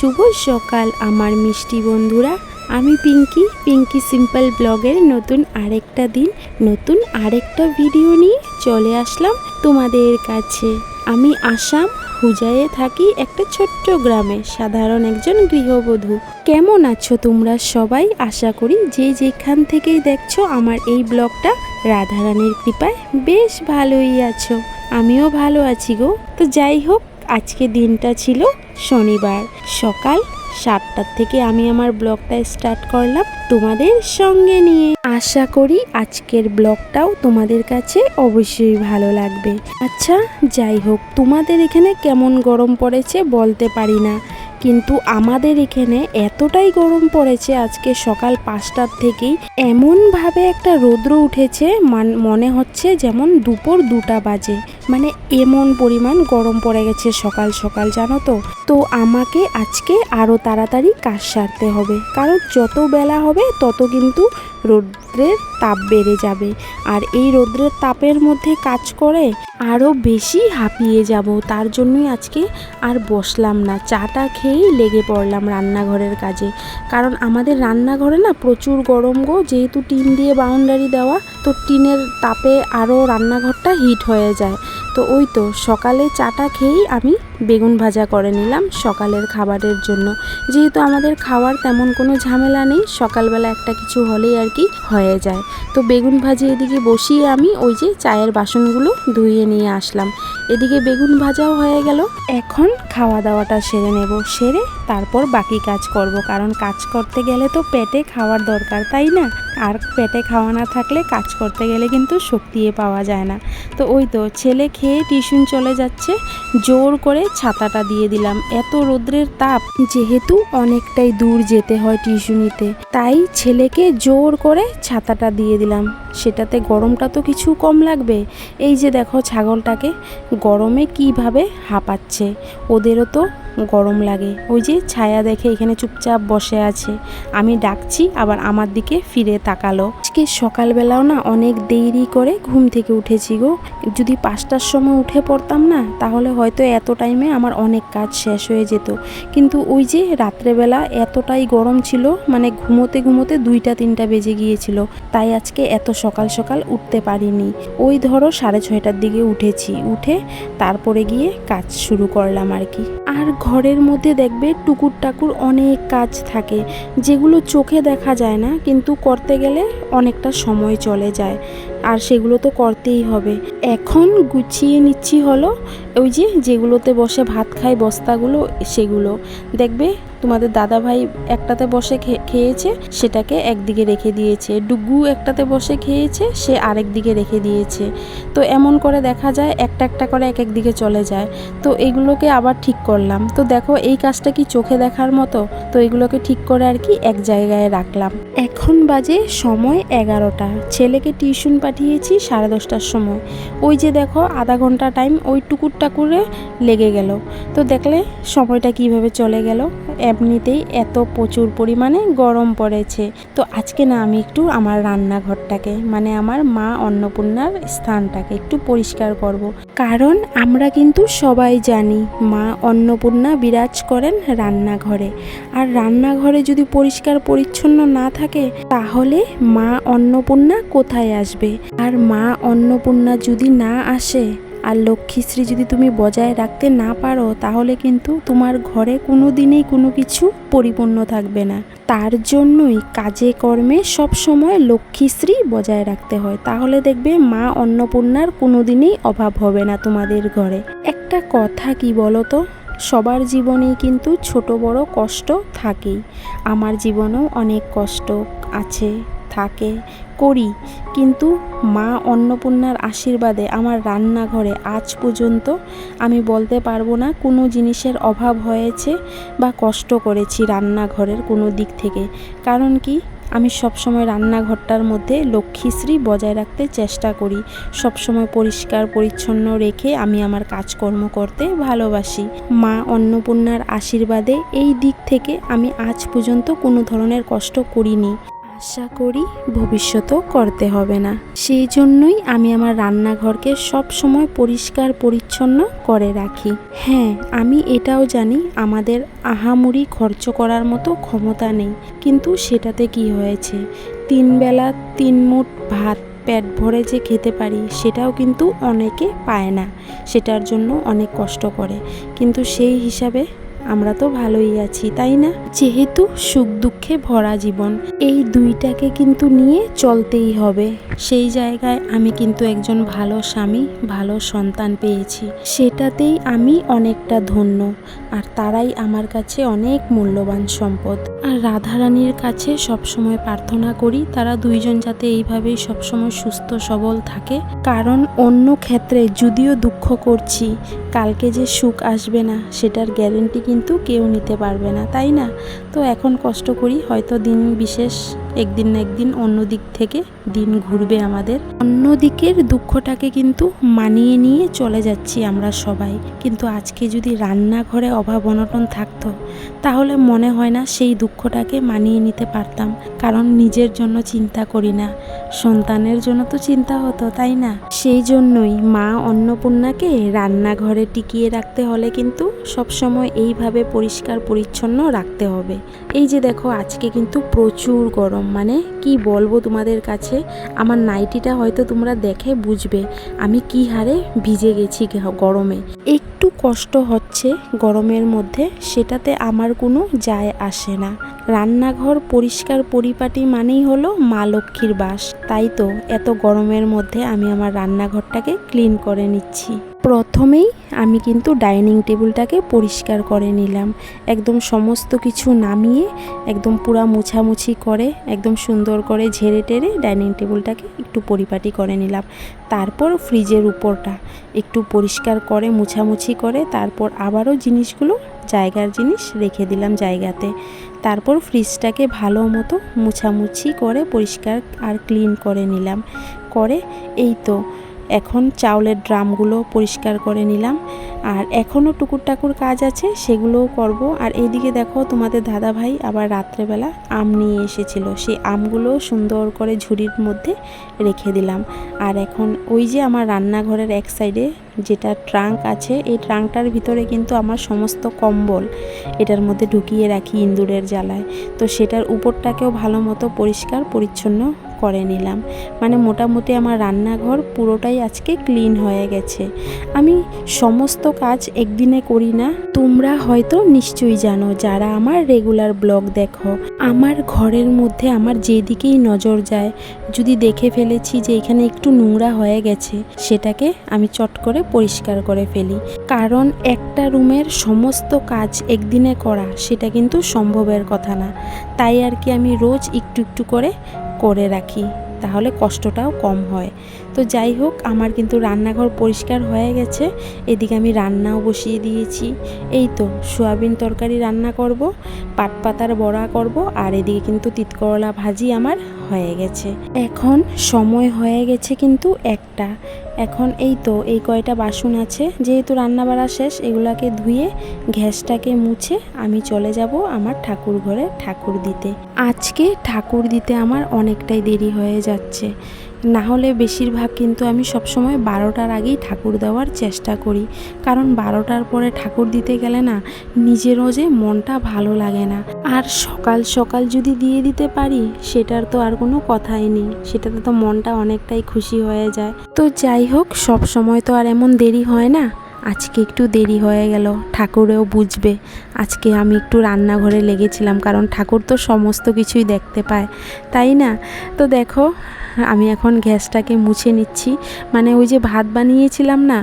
শুভ সকাল, আমার মিষ্টি বন্ধুরা। আমি পিঙ্কি পিঙ্কি সিম্পল ব্লগের নতুন আরেকটা দিন, নতুন আরেকটা ভিডিও নিয়ে চলে আসলাম তোমাদের কাছে। আমি আসাম হুজায়ে থাকি একটা ছোট্ট গ্রামে, সাধারণ একজন গৃহবধূ। কেমন আছো তোমরা সবাই? আশা করি যে যেখান থেকেই দেখছ আমার এই ব্লগটা, রাধারানীর কৃপায় বেশ ভালোই আছো। আমিও ভালো আছি গো। তো যাই হোক আজকে দিনটা ছিল শনিবার। সকাল সাতটার থেকে আমি আমার ব্লগটা স্টার্ট করলাম তোমাদের সঙ্গে নিয়ে। আশা করি আজকের ব্লগটাও তোমাদের কাছে অবশ্যই ভালো লাগবে। আচ্ছা যাই হোক, তোমাদের এখানে কেমন গরম পড়েছে বলতে পারি না। কিন্তু আমাদের এখানে এতটাই গরম পড়েছে আজকে সকাল পাঁচটার থেকেই, এমনভাবে একটা রৌদ্র উঠেছে মান- হচ্ছে যেমন দুপুর দুটা বাজে। মানে এমন পরিমাণ গরম পড়ে গেছে সকাল সকাল, জানো তো? তো আমাকে আজকে আরও তাড়াতাড়ি কাজ সারতে হবে। কারণ যত বেলা হবে তত কিন্তু রৌদ্রের তাপ বেড়ে যাবে। আর এই রৌদ্রের তাপের মধ্যে কাজ করে আরও বেশি হাঁপিয়ে যাব। তার জন্যই আজকে আর বসলাম না। চাটা খেয়েই লেগে পড়লাম রান্নাঘরের কাজে। কারণ আমাদের রান্নাঘরে না প্রচুর গরম গো, যেহেতু টিন দিয়ে বাউন্ডারি দেওয়া, তো টিনের তাপে আরও রান্নাঘরটা হিট হয়ে যায়। তো ওই তো, সকালে চাটা খেয়েই আমি বেগুন ভাজা করে নিলাম সকালের খাবারের জন্য। যেহেতু আমাদের খাওয়ার তেমন কোনো ঝামেলা নেই, সকালবেলা একটা কিছু হলেই আর কি হয়ে যায়। তো বেগুন ভাজি এদিকে বসিয়ে আমি ওই যে চায়ের বাসনগুলো ধুয়ে নিয়ে আসলাম। এদিকে বেগুন ভাজাও হয়ে গেল। এখন খাওয়া দাওয়াটা সেরে নেব। সেরে তারপর বাকি কাজ করব। কারণ কাজ করতে গেলে তো পেটে খাওয়ার দরকার, তাই না? আর পেটে খাওয়া না থাকলে কাজ করতে গেলে কিন্তু শক্তিয়ে পাওয়া যায় না। তো ওই তো ছেলে খেয়ে টিউশন চলে যাচ্ছে। জোর করে ছাতাটা দিয়ে দিলাম। এত রোদ্রের তাপ, যেহেতু অনেকটাই দূর যেতে হয় টিউশনিতে, তাই ছেলেকে জোর করে ছাতাটা দিয়ে দিলাম। সেটাতে গরমটা তো কিছু কম লাগবে। এই যে দেখো ছাগলটাকে, গরমে কীভাবে হাঁপাচ্ছে। ওদেরও তো গরম লাগে। ওই যে ছায়া দেখে এখানে চুপচাপ বসে আছে। আমি ডাকছি, আবার আমার দিকে ফিরে তাকালো। আজকে সকালবেলাও না অনেক দেরি করে ঘুম থেকে উঠেছি গো। যদি পাঁচটার সময় উঠে পড়তাম না, তাহলে হয়তো এত টাইমে আমার অনেক কাজ শেষ হয়ে যেত। কিন্তু ওই যে রাত্রেবেলা এতটাই গরম ছিল মানে ঘুমোতে ঘুমোতে দুইটা তিনটা বেজে গিয়েছিল। তাই আজকে এত সকাল সকাল উঠতে পারিনি। ওই ধরো সাড়ে ছয়টার দিকে উঠেছি। উঠে তারপরে গিয়ে কাজ শুরু করলাম আর কি। আর ঘরের মধ্যে দেখবে টুকুর টাকুর অনেক কাজ থাকে, যেগুলো চোখে দেখা যায় না, কিন্তু করতে গেলে অনেকটা সময় চলে যায়। আর সেগুলো তো করতেই হবে। এখন গুছিয়ে নিচ্ছি হলো ওই যে যেগুলোতে বসে ভাত খায় বস্তাগুলো সেগুলো। দেখবে তোমাদের দাদা ভাই একটাতে বসে খেয়েছে, সেটাকে একদিকে রেখে দিয়েছে। ডুগু একটাতে বসে খেয়েছে, সে আরেক দিকে রেখে দিয়েছে। তো এমন করে দেখা যায়, একটা একটা করে এক এক দিকে চলে যায়। তো এগুলোকে আবার ঠিক করলাম। তো দেখো, এই কাজটা কি চোখে দেখার মতো? তো এগুলোকে ঠিক করে আর কি এক জায়গায় রাখলাম। এখন বাজে সময় এগারোটা। ছেলেকে টিউশন পাঠিয়েছি সাড়ে দশটার সময়। ওই যে দেখো, আধা ঘণ্টা টাইম ওই টুকুর টাকুরে লেগে গেল। তো দেখলে সময়টা কীভাবে চলে গেল? এমনিতেই এত প্রচুর পরিমাণে গরম পড়েছে। তো আজকে না আমি একটু আমার রান্নাঘরটাকে মানে আমার মা অন্নপূর্ণার স্থানটাকে একটু পরিষ্কার করব। কারণ আমরা কিন্তু সবাই জানি মা অন্নপূর্ণা বিরাজ করেন রান্নাঘরে। আর রান্নাঘরে যদি পরিষ্কার পরিচ্ছন্ন না থাকে, তাহলে মা অন্নপূর্ণা কোথায় আসবে? আর মা অন্নপূর্ণা যদি না আসে আর লক্ষ্মীশ্রী যদি তুমি বজায় রাখতে না পারো, তাহলে কিন্তু তোমার ঘরে কোনো দিনেই কোনো কিছু পরিপূর্ণ থাকবে না। তার জন্যই কাজে কর্মে সব সময় লক্ষ্মীশ্রী বজায় রাখতে হয়। তাহলে দেখবে মা অন্নপূর্ণার কোনো দিনই অভাব হবে না তোমাদের ঘরে। একটা কথা কি বলো তো সবার জীবনেই কিন্তু ছোট বড় কষ্ট থাকেই। আমার জীবনেও অনেক কষ্ট আছে। থাকে, করি। কিন্তু মা অন্নপূর্ণার আশীর্বাদে আমার রান্নাঘরে আজ পর্যন্ত আমি বলতে পারব না কোনো জিনিসের অভাব হয়েছে বা কষ্ট করেছি রান্নাঘরের কোনো দিক থেকে। কারণ কি? আমি সবসময় রান্নাঘরটার মধ্যে লক্ষ্মীশ্রী বজায় রাখতে চেষ্টা করি। সবসময় পরিষ্কার, পরিচ্ছন্ন রেখে আমি আমার কাজকর্ম করতে ভালোবাসি। মা অন্নপূর্ণার আশীর্বাদে এই দিক থেকে আমি আজ পর্যন্ত কোনো ধরনের কষ্ট করিনি। আশা করি ভবিষ্যতেও করতে হবে না। সেই জন্যই আমি আমার রান্নাঘরকে সব সময় পরিষ্কার, পরিচ্ছন্ন করে রাখি। হ্যাঁ আমি এটাও জানি আমাদের আহামুড়ি খরচ করার মতো ক্ষমতা নেই। কিন্তু সেটাতে কি হয়েছে? তিন বেলা তিন মুঠ ভাত পেট ভরে যে খেতে পারি, সেটাও কিন্তু অনেকে পায় না। সেটার জন্য অনেক কষ্ট করে। কিন্তু সেই হিসাবে আমরা তো ভালোই আছি, তাই না? যেহেতু সুখ দুঃখে ভরা জীবন, এই দুইটাকে কিন্তু নিয়ে চলতেই হবে। সেই জায়গায় আমি কিন্তু একজন ভালো স্বামী, ভালো সন্তান পেয়েছি। সেটাতেই আমি অনেকটা ধন্য, আর তারাই আমার কাছে অনেক মূল্যবান সম্পদ। আর রাধারানীর কাছে সবসময় প্রার্থনা করি, তারা দুইজন যাতে এইভাবেই সবসময় সুস্থ সবল থাকে। কারণ অন্য ক্ষেত্রে যদিও দুঃখ করছি কালকে যে সুখ আসবে না, সেটার গ্যারেন্টি কিন্তু কেউ নিতে পারবে না, তাই না? তো এখন কষ্ট করি, হয়তো দিন বিশেষ একদিন না একদিন অন্য দিক থেকে দিন ঘুরবে আমাদের। অন্য দিকের দুঃখটাকে কিন্তু মানিয়ে নিয়ে চলে যাচ্ছি আমরা সবাই। কিন্তু আজকে যদি রান্নাঘরে অভাব অনটন থাকতো, তাহলে মনে হয় না সেই দুঃখটাকে মানিয়ে নিতে পারতাম। কারণ নিজের জন্য চিন্তা করি না, সন্তানের জন্য তো চিন্তা হতো, তাই না? সেই জন্যই মা অন্নপূর্ণাকে রান্নাঘরে টিকিয়ে রাখতে হলে কিন্তু সবসময় এইভাবে পরিষ্কার পরিচ্ছন্ন রাখতে হবে। এই যে দেখো, আজকে কিন্তু প্রচুর গরম। মানে কি বলব তোমাদের কাছে? আমার নাইটিটা হয়তো তোমরা দেখে বুঝবে। আমি কি হারে ভিজে গেছি গরমে। একটু কষ্ট হচ্ছে গরমের মধ্যে, সেটাতে আমার কোনো যায় আসে না। রান্নাঘর পরিষ্কার পরিপাটি মানেই হলো মা লক্ষ্মীর বাস। তাই তো এত গরমের মধ্যে আমি আমার রান্নাঘরটাকে ক্লিন করে নিচ্ছি। প্রথমেই আমি কিন্তু ডাইনিং টেবিলটাকে পরিষ্কার করে নিলাম। একদম সমস্ত কিছু নামিয়ে, একদম পুরা মুছামুছি করে, একদম সুন্দর করে ঝেড়ে টেরে ডাইনিং টেবিলটাকে একটু পরিপাটি করে নিলাম। তারপর ফ্রিজের উপরটা একটু পরিষ্কার করে মুছামুছি করে তারপর আবারও জিনিসগুলো, জায়গার জিনিস রেখে দিলাম জায়গাতে। তারপর ফ্রিজটাকে ভালো মতো মোছামুছি করে পরিষ্কার আর ক্লিন করে নিলাম। করে এই তো এখন চাউলের ড্রামগুলো পরিষ্কার করে নিলাম। আর এখনও টুকুর টাকুর কাজ আছে, সেগুলোও করব। আর এইদিকে দেখো তোমাদের দাদা ভাই আবার রাত্রেবেলা আম নিয়ে এসেছিল। সেই আমগুলো সুন্দর করে ঝুড়ির মধ্যে রেখে দিলাম। আর এখন ওই যে আমার রান্নাঘরের এক সাইডে যেটা ট্রাঙ্ক আছে, এই ট্রাঙ্কটার ভিতরে কিন্তু আমার সমস্ত কম্বল এটার মধ্যে ঢুকিয়ে রাখি ইঁদুরের জ্বালায়। তো সেটার উপরটাকেও ভালো মতো পরিষ্কার, পরিচ্ছন্ন করে নিলাম। মানে মোটামুটি আমার রান্নাঘর পুরোটাই আজকে ক্লিন হয়ে গেছে। আমি সমস্ত কাজ একদিনে করি না। তোমরা হয়তো নিশ্চয়ই জানো, যারা আমার রেগুলার ব্লগ দেখো, আমার ঘরের মধ্যে আমার যেদিকেই নজর যায়, যদি দেখে ফেলেছি যে এখানে একটু নোংরা হয়ে গেছে, সেটাকে আমি চট করে পরিষ্কার করে ফেলি। কারণ একটা রুমের সমস্ত কাজ একদিনে করা, সেটা কিন্তু সম্ভবের কথা না। তাই আর কি আমি রোজ একটু একটু করে করে রাখি, তাহলে কষ্টটাও কম হয়। তো যাই হোক, আমার কিন্তু রান্নাঘর পরিষ্কার হয়ে গেছে। এদিকে আমি রান্নাও বসিয়ে দিয়েছি। এই তো, সোয়াবিন তরকারি রান্না করব পাট পাতার বড়া করব, আর এদিকে কিন্তু তিতকরলা ভাজি আমার হয়ে গেছে। এখন সময় হয়ে গেছে কিন্তু একটা। এখন এই তো, এই কয়টা বাসন আছে, যেহেতু রান্না বাড়া শেষ, এগুলাকে ধুয়ে গ্যাসটাকে মুছে আমি চলে যাব আমার ঠাকুর ঘরে ঠাকুর দিতে। আজকে ঠাকুর দিতে আমার অনেকটাই দেরি হয়ে যাচ্ছে। না হলে বেশিরভাগ কিন্তু আমি সবসময় বারোটার আগেই ঠাকুর দেওয়ার চেষ্টা করি। কারণ বারোটার পরে ঠাকুর দিতে গেলে না, নিজেরও যে মনটা ভালো লাগে না। আর সকাল সকাল যদি দিয়ে দিতে পারি, সেটার তো আর কোনো কথাই নেই। সেটাতে তো মনটা অনেকটাই খুশি হয়ে যায়। তো যাই হোক সব সময় তো আর এমন দেরি হয় না। আজকে একটু দেরি হয়ে গেল, ঠাকুরেও বুঝবে। আজকে আমি একটু রান্নাঘরে লেগেছিলাম, কারণ ঠাকুর তো সমস্ত কিছুই দেখতে পায়, তাই না? তো দেখো, আমি এখন গ্যাসটাকে মুছে নিচ্ছি। মানে ওই যে ভাত বানিয়েছিলাম না,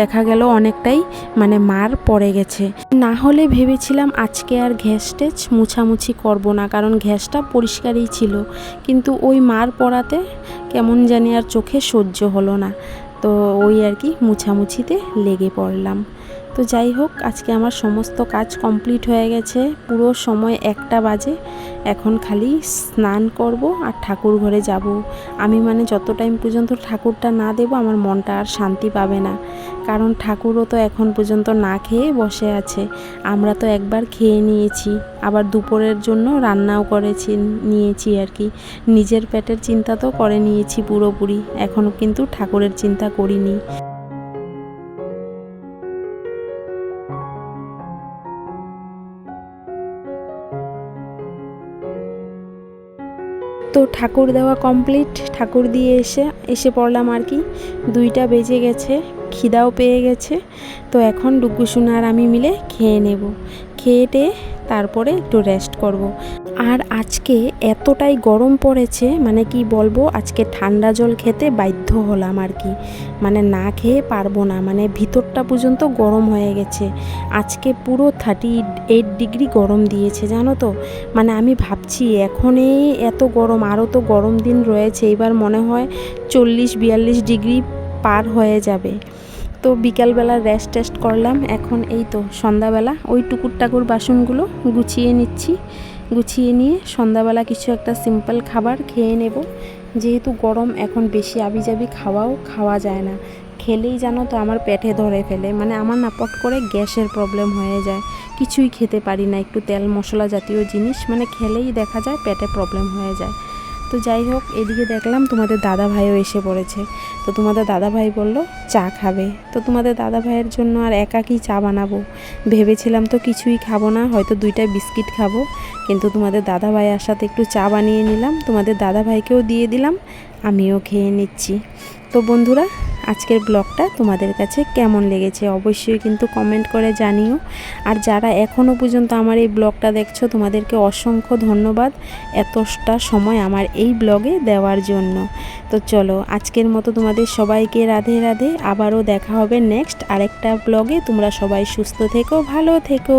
দেখা গেল অনেকটাই মানে মার পড়ে গেছে। না হলে ভেবেছিলাম আজকে আর গ্যাস টেচ মুছামুছি করব না, কারণ গ্যাসটা পরিষ্কারই ছিল। কিন্তু ওই মার পড়াতে কেমন জানি আর চোখে সহ্য হলো না। তো ওই আর কি মুছামুছিতে লেগে পড়লাম। তো যাই হোক, আজকে আমার সমস্ত কাজ কমপ্লিট হয়ে গেছে। পুরো সময় একটা বাজে। এখন খালি স্নান করব আর ঠাকুর ঘরে যাব। আমি মানে যত টাইম পর্যন্ত ঠাকুরটা না দেব, আমার মনটা আর শান্তি পাবে না। কারণ ঠাকুরও তো এখন পর্যন্ত না খেয়ে বসে আছে। আমরা তো একবার খেয়ে নিয়েছি। আবার দুপুরের জন্য রান্নাও করেছি, নিয়েছি আর কি। নিজের পেটের চিন্তা তো করে নিয়েছি পুরোপুরি। এখনও কিন্তু ঠাকুরের চিন্তা করিনি। ঠাকুর দেওয়া কমপ্লিট ঠাকুর দিয়ে এসে এসে পড়লাম আর কি। দুইটা বেজে গেছে, খিদাও পেয়ে গেছে। তো এখন ডুগ্গু আর আমি মিলে খেয়ে নেব। খেয়ে টেয়ে তারপরে একটু রেস্ট করব। আর আজকে এতটাই গরম পড়েছে মানে কি বলব, আজকে ঠান্ডা জল খেতে বাধ্য হলাম আর কি। মানে না খেয়ে পারব না মানে ভিতরটা পর্যন্ত গরম হয়ে গেছে। আজকে পুরো থার্টি এইট ডিগ্রি গরম দিয়েছে, জানো তো? মানে আমি ভাবছি এখনই এত গরম, আরও তো গরম দিন রয়েছে এবার মনে হয় চল্লিশ বিয়াল্লিশ ডিগ্রি পার হয়ে যাবে। তো বিকালবেলা রেস্ট টেস্ট করলাম, এখন এই তো সন্ধ্যাবেলা। ওই টুকুর টাকুর বাসনগুলো গুছিয়ে নিচ্ছি। গুছিয়ে নিয়ে সন্ধ্যাবেলা কিছু একটা সিম্পল খাবার খেয়ে নেব। যেহেতু গরম, এখন বেশি আবিজাবি খাওয়াও খাওয়া যায় না। খেলেই জানো তো আমার পেটে ধরে ফেলে মানে আমার না পট করে গ্যাসের প্রবলেম হয়ে যায়। কিছুই খেতে পারি না, একটু তেল মশলা জাতীয় জিনিস মানে খেলেই দেখা যায় পেটে প্রবলেম হয়ে যায়। তো যাই হোক, এদিকে দেখলাম তোমাদের দাদা ভাইও এসে পড়েছে। তো তোমাদের দাদা ভাই বলল, চা খাবে। তো তোমাদের দাদা ভাইয়ের জন্য আর একা কি চা বানাবো? ভেবেছিলাম তো কিছুই খাব না, হয়তো দুইটা বিস্কিট খাব। কিন্তু তোমাদের দাদা ভাই আসাতে একটু চা বানিয়ে নিলাম। তোমাদের দাদা ভাইকেও দিয়ে দিলাম, আমিও খেয়ে নিচ্ছি। তো বন্ধুরা আজকের ব্লগটা তোমাদের কাছে কেমন লেগেছে অবশ্যই কিন্তু কমেন্ট করে জানিও। আর যারা এখনও পর্যন্ত আমার এই ব্লগটা দেখছ, তোমাদেরকে অসংখ্য ধন্যবাদ এতটা সময় আমার এই ব্লগে দেওয়ার জন্য। তো চলো, আজকের মতো তোমাদের সবাইকে রাধে রাধে, আবারও দেখা হবে নেক্সট আরেকটা ব্লগে। তোমরা সবাই সুস্থ থেকো, ভালো থেকো।